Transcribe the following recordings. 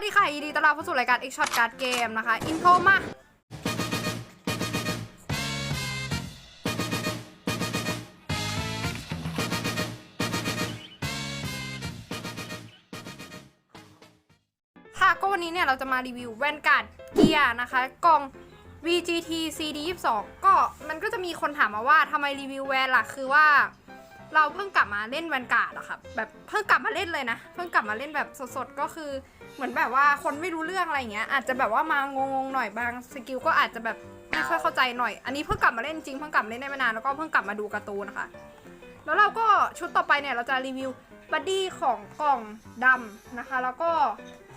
วัสดีค่ะยินดีต้อนรับเข้าสู่รายการ X Shot Card Game นะคะ อินโทรมา ค่ะ ก็วันนี้เนี่ย เราจะมารีวิวแว่นการ์ดเกียร์นะคะ กล่อง VGT CD 22ก็มันก็จะมีคนถามมาว่าทำไมรีวิวแวนล่ะ คือว่าเราเพิ่งกลับมาเล่นแวนการ์ดอะค่ะ แบบเพิ่งกลับมาเล่นเลยนะ เพิ่งกลับมาเล่นแบบสดๆ ก็คือ เหมือนแบบว่าคนไม่รู้เรื่องอะไรอย่างเงี้ย อาจจะแบบว่ามางงๆหน่อยบางสกิลก็อาจจะแบบไม่ค่อยเข้าใจหน่อย อันนี้เพิ่งกลับมาเล่นจริงเพิ่งกลับมาเล่นได้ไม่นานแล้วก็เพิ่งกลับมาดูการ์ตูนนะคะ แล้วเราก็ชุดต่อไปเนี่ยเราจะรีวิวบัดดี้ของกล่องดำนะคะ แล้วก็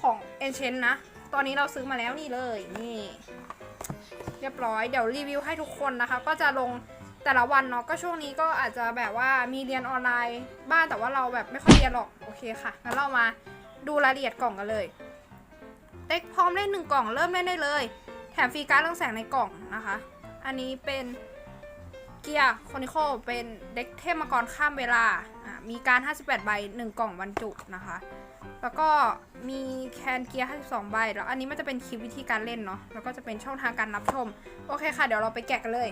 ของเอนเชนนะ ตอนนี้เราซื้อมาแล้วนี่เลยนี่ เรียบร้อยเดี๋ยวรีวิวให้ทุกคนนะคะ ก็จะลงแต่ละวันเนาะก็ช่วงนี้ก็อาจจะแบบว่ามีเรียนออนไลน์บ้างแต่ว่าเราแบบไม่ค่อยเรียนหรอกโอเคค่ะงั้นเรามา ดูรายละเอียดกล่องกันเลยเด็กพร้อมเล่นหนึ่งกล่องเริ่มเล่นได้เลย แถมฟรีการ์ดเรื่องแสงในกล่องนะคะ อันนี้เป็นเกียร์คอนิโคเป็นเด็กเทพมังกรข้ามเวลาอะมีการ 58 ใบ 1 กล่องบรรจุนะคะ แล้วก็มีแคนเกียร์ 52 ใบ แล้วอันนี้มันจะเป็นคลิปวิธีการเล่นเนาะ แล้วก็จะเป็นช่องทางการรับชม โอเคค่ะ เดี๋ยวเราไปแกะกันเลย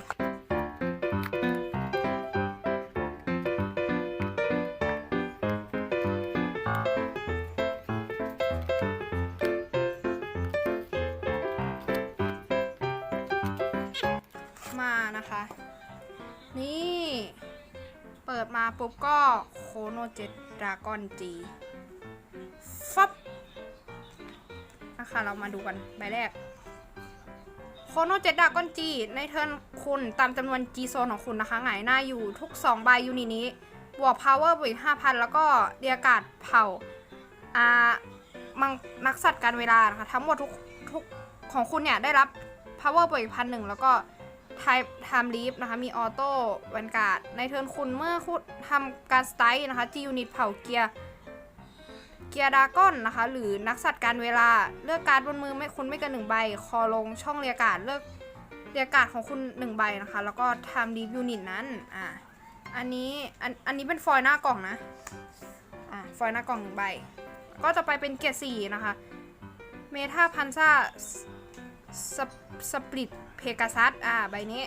นะคะ นี่ เปิดมาปุ๊บก็โคโนเจ็ดดากอนจีฟับนะคะเรามาดูกันใบแรกโคโนเจ็ดดากอนจีในเทิร์นคุณตามจำนวนจีโซนของคุณนะคะหงายหน้าอยู่ทุก 2 ใบยูนิตนี้ บวก power บวกอีก5,000แล้วก็เรียกาศเผ่าอ่ามังนักสัตว์การเวลานะคะ ทั้งหมดทุกทุกของคุณเนี่ยได้รับ power บวกอีกพันหนึ่งแล้วก็ Type Time Leap นะคะ มีออโต้แวนการ์ด ในเทิร์นคุณเมื่อคุณทำการสไตล์นะคะ G Unit เผาเกียร์ เกียร์ดากอนนะคะ หรือนักสัตว์การเวลา เลือกการ์ดบนมือไม่คุณไม่เกินหนึ่งใบ คอลงช่องเรียการ์ดเลือกเรียการ์ดของคุณหนึ่งใบนะคะ แล้วก็ Time Leap Unit นั้น อ่าอันนี้อันอันนี้เป็นฟอยล์หน้ากล่องนะ อ่าฟอยล์หน้ากล่องหนึ่งใบ ก็จะไปเป็นเกียร์สี่นะคะ เมทาพันซ่า สปริตเพกาซัสอ่าใบนี้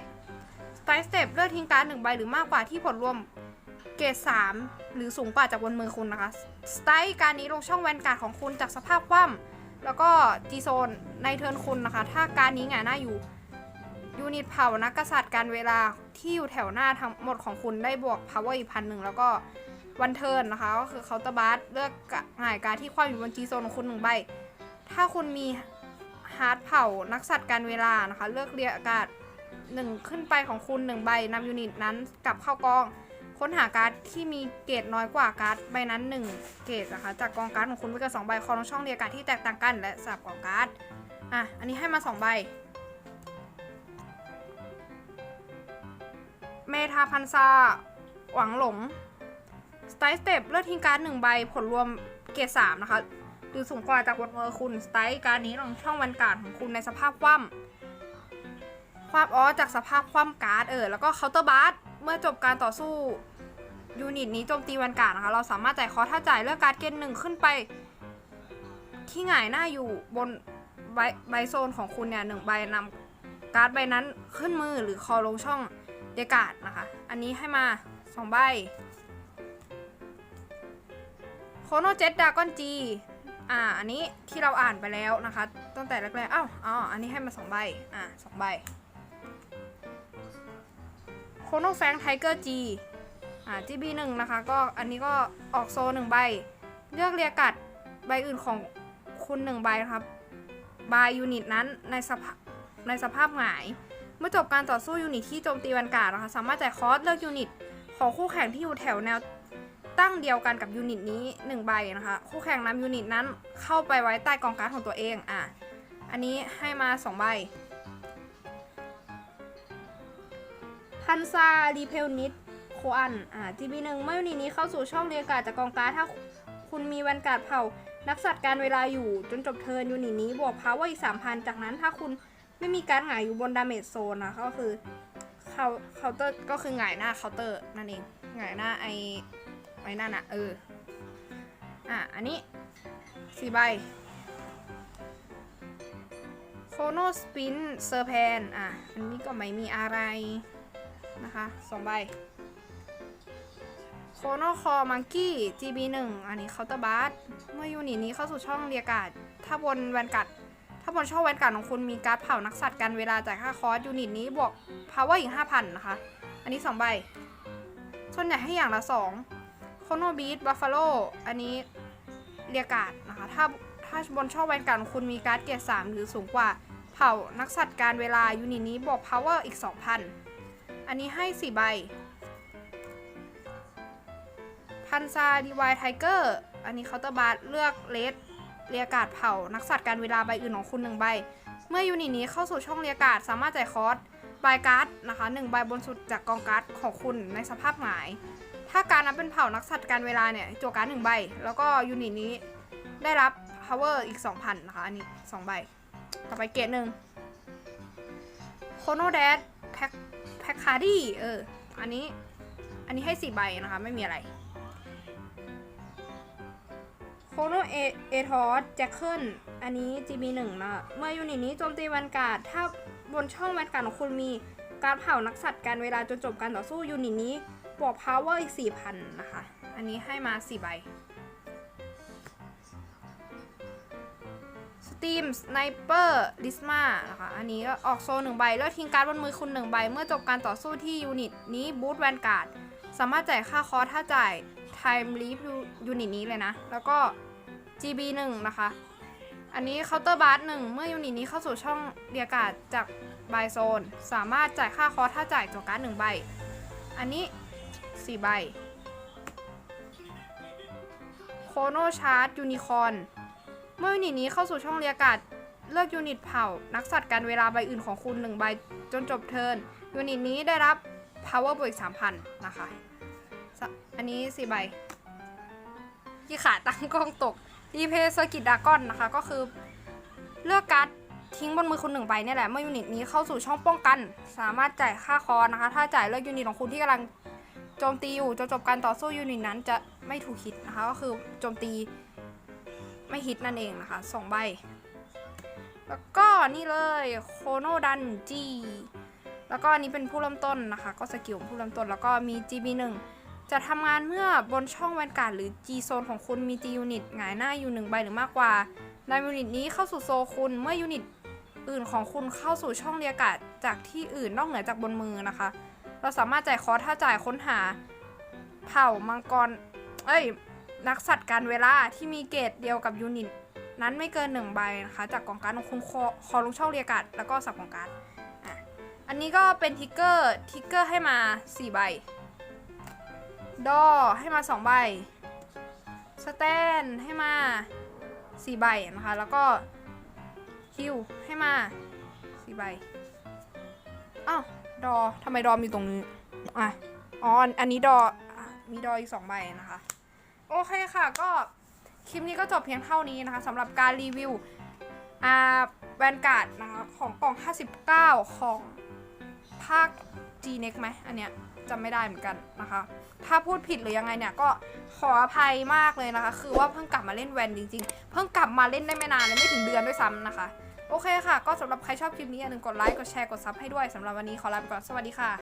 สไตล์สเต็ปเลือกทิ้งการ์ดหนึ่งใบหรือมากกว่าที่ผลรวมเกรด3หรือสูงกว่าจากบนมือคุณนะคะสไตล์การนี้ลงช่องแวนการ์ดของคุณจากสภาพคว่ำแล้วก็จีโซนในเทิร์นคุณนะคะ ถ้าการนี้หงายหน้าอยู่ยูนิตเผ่านักกษัตริย์การเวลาที่อยู่แถวหน้าทั้งหมดของคุณได้บวก power อีกพันหนึ่งแล้วก็วันเทิร์นนะคะ ก็คือเคาน์เตอร์บัสเลือกหงายการที่คว่ำอยู่บนจีโซนของคุณหนึ่งใบ ถ้าคุณมี ฮาร์ดเผานักสัตว์การเวลานะคะ เลือกเรียกอากาศหนึ่งขึ้นไปของคุณหนึ่งใบนำยูนิตนั้นกลับเข้ากอง ค้นหาการ์ดที่มีเกรดน้อยกว่าการ์ดใบนั้น 1 เกรดนะคะจากกองการ์ดของคุณไม่เกิน2ใบคอลงช่องเรียกการ์ดที่แตกต่างกันและสลับกองการ์ดอะอันนี้ให้มา 2 ใบ เมทาพันซาหวังหลงสไตล์สเต็ปเลือกทิ้งการ์ดหนึ่งใบผลรวมเกรด3นะคะ หรือสูงกว่าจากบนมือคุณสไตล์การนี้ลงช่องวันการ์ดของคุณในสภาพคว่ำความอ๋อจากสภาพคว่ำการ์ดเออแล้วก็เคาน์เตอร์บาร์เมื่อจบการต่อสู้ยูนิตนี้โจมตีวันการ์ดนะคะ เราสามารถจ่ายคอถ้าจ่ายเลือกการ์ดเกณฑ์หนึ่งขึ้นไป ที่หงายหน้าอยู่บนใบใบโซนของคุณเนี่ยหนึ่งใบนำการ์ดใบนั้นขึ้นมือหรือคอลงช่องเดกาดนะคะ อันนี้ให้มาสองใบโคโนเจ็ตดากอนจี อ่า อันนี้ที่เราอ่านไปแล้วนะคะ ตั้งแต่แรกๆอ้าวอ๋อ อันนี้ให้มาสองใบ อ่าสองใบโคโนแฟงไทเกอร์จีอ่า GB หนึ่งนะคะ ก็อันนี้ก็ออกโซหนึ่งใบ เลือกเรียกัดใบอื่นของคุณหนึ่งใบครับบายยูนิตนั้นในสภาพในสภาพหงาย เมื่อจบการต่อสู้ยูนิตที่โจมตีวันการ์ดนะคะ สามารถจ่ายคอสเลือกยูนิตของคู่แข่งที่อยู่แถวแนว ตั้งเดียวกันกับยูนิตนี้1ใบนะคะคู่แข่งนำยูนิตนั้นเข้าไปไว้ใต้กองการ์ดของตัวเองอะอันนี้ให้มา2ใบฮันซารีเพลนิตโคอันอ่า GB1 เมื่อยูนิตนี้เข้าสู่ช่องเรียการจากกองการ์ดถ้าคุณมีแวนการ์ดเผ่านักสัตว์การเวลาอยู่จนจบเทิร์นยูนิตนี้บวกพาวเวอร์อีก3,000จากนั้นถ้าคุณไม่มีการหงายอยู่บนดาเมจโซนนะก็คือเขาเคาน์เตอร์ก็คือหงายหน้าเคาน์เตอร์นั่นเองหงายหน้าไอ ไว้นั่นอะเออ อะ อันนี้สี่ใบโคโนสปินเซอร์แพนอะ อันนี้ก็ไม่มีอะไรนะคะสองใบโคโนคอมังกี้ GB1 อันนี้เคาน์เตอร์บาร์เมื่อยูนิตนี้เข้าสู่ช่องเรียการ์ดถ้าบนแวนการ์ดถ้าบนช่องแวนการ์ดของคุณมีการ์ดเผานักสัตว์กันเวลาจ่ายค่าคอร์สยูนิตนี้บวก power อีก 5,000 นะคะ อันนี้ 2 ใบ ส่วนใหญ่ให้อย่างละ 2 โคโนบีทบัฟฟาโลอันนี้เรียการ์ดนะคะ ถ้าถ้าบนช่องแวนการ์ดของคุณมีการ์ดเกียร์3หรือสูงกว่า เผานักสัตว์การเวลายูนิตนี้บวก power อีก 2,000 อันนี้ให้ 4 ใบ พันซาดีวายไทเกอร์อันนี้เคาน์เตอร์บาร์เลือกเลสเรียกาศเผานักสัตว์การเวลาใบอื่นของคุณ1ใบ เมื่อยูนิตนี้เข้าสู่ช่องเรียกาศสามารถจ่ายคอร์สใบการ์ดนะคะ1ใบบนสุดจากกองการ์ดของคุณในสภาพหงาย ถ้าการนั้นเป็นเผ่านักสัตว์การเวลาเนี่ยจั่วการ์ด1ใบ แล้วก็ยูนิตนี้ได้รับ power อีก 2,000 นะคะ อันนี้ 2 ใบ ต่อไปเกรดหนึ่งโคโนแดดแพ็คแพ็คคาร์ดี้เออ อันนี้ อันนี้ให้ 4 ใบนะคะ ไม่มีอะไรโคโนเอเอทอสแจ็คเกิลอันนี้ GB1 นะ เมื่อยูนิตนี้โจมตีแวนการ์ดถ้าบนช่องแวนการ์ดของคุณมี การเผานักสัตว์การเวลาจนจบการต่อสู้ยูนิตนี้บวก power อีก 4,000 นะคะ อันนี้ให้มา 4 ใบสตีมสไนเปอร์ลิสมานะคะ อันนี้ก็ออกโซนหนึ่งใบ แล้วทิ้งการ์ดบนมือคุณหนึ่งใบ เมื่อจบการต่อสู้ที่ยูนิตนี้บูทแวนการ์ดสามารถจ่ายค่าคอร์สถ้าจ่าย Time Leap ยูนิตนี้เลยนะ แล้วก็ GB 1นะคะ อันนี้เคาน์เตอร์บาร์หนึ่งเมื่อยูนิตนี้เข้าสู่ช่องเรียการจาก บายโซน สามารถจ่ายค่าคอร์สถ้าจ่ายตัวการ์ดหนึ่งใบ อันนี้ 4 ใบ โคโนชาร์ดยูนิคอนเมื่อยูนิตนี้เข้าสู่ช่องเรียกการเลือกยูนิตเผ่า นักสัตว์การเวลาใบอื่นของคุณ 1 ใบจนจบเทิร์นยูนิตนี้ได้รับ power บวกอีก3,000 นะคะ อันนี้ 4 ใบ ที่ขาตั้งกล้องตกรีเพสกิดดากอนนะคะ ก็คือเลือกการ์ด ทิ้งบนมือคุณหนึ่งใบเนี่ยแหละ เมื่อยูนิตนี้เข้าสู่ช่องป้องกัน สามารถจ่ายค่าคอร์นะคะ ถ้าจ่ายเลือกยูนิตของคุณที่กำลังโจมตีอยู่จนจบการต่อสู้ยูนิตนั้นจะไม่ถูกฮิตนะคะ ก็คือโจมตีไม่ฮิตนั่นเองนะคะสองใบ แล้วก็นี่เลยโคโนดันจีแล้วก็อันนี้เป็นผู้เริ่มต้นนะคะ ก็สกิลผู้เริ่มต้น แล้วก็มี GB1 จะทำงานเมื่อบนช่องแวนการ์ดหรือ G โซนของคุณมี G ยูนิตหงายหน้าอยู่หนึ่งใบหรือมากกว่าในยูนิตนี้เข้าสู่โซคุณเมื่อยูนิต อื่นของคุณเข้าสู่ช่องเรียการ์ดจากที่อื่นนอกเหนือจากบนมือนะคะ เราสามารถจ่ายคอร์สถ้าจ่ายค้นหา เผ่ามังกร เอ้ย นักสัตว์การเวลาที่มีเกรดเดียวกับยูนิตนั้นไม่เกินหนึ่งใบนะคะ จากกองการของคุณคอคอลงช่องเรียการ์ดแล้วก็สับกองการอะอันนี้ก็เป็นทิกเกอร์ทิกเกอร์ให้มา 4 ใบ ดอให้มา 2 ใบสแตนให้มา 4 ใบนะคะ แล้วก็ ฮิวให้มา4ใบอ้าวดอทำไมดอมีตรงนี้อะอ๋ออันนี้ดอมีดออีก2ใบนะคะ โอเคค่ะก็คลิปนี้ก็จบเพียงเท่านี้นะคะสำหรับการรีวิวอ่าแวนการ์ดนะคะของกล่อง 59 ของภาค G n e x ไหมอันเนี้ยจำไม่ได้เหมือนกันนะคะ ถ้าพูดผิดหรือยังไงเนี่ยก็ขออภัยมากเลยนะคะ คือว่าเพิ่งกลับมาเล่นแวนจริงๆ เพิ่งกลับมาเล่นได้ไม่นานเลยไม่ถึงเดือนด้วยซ้ำนะคะ โอเคค่ะ ก็สำหรับใครชอบคลิปนี้อย่าลืมกดไลค์ กดแชร์ กดซับให้ด้วยสำหรับวันนี้ขอลาไปก่อน สวัสดีค่ะ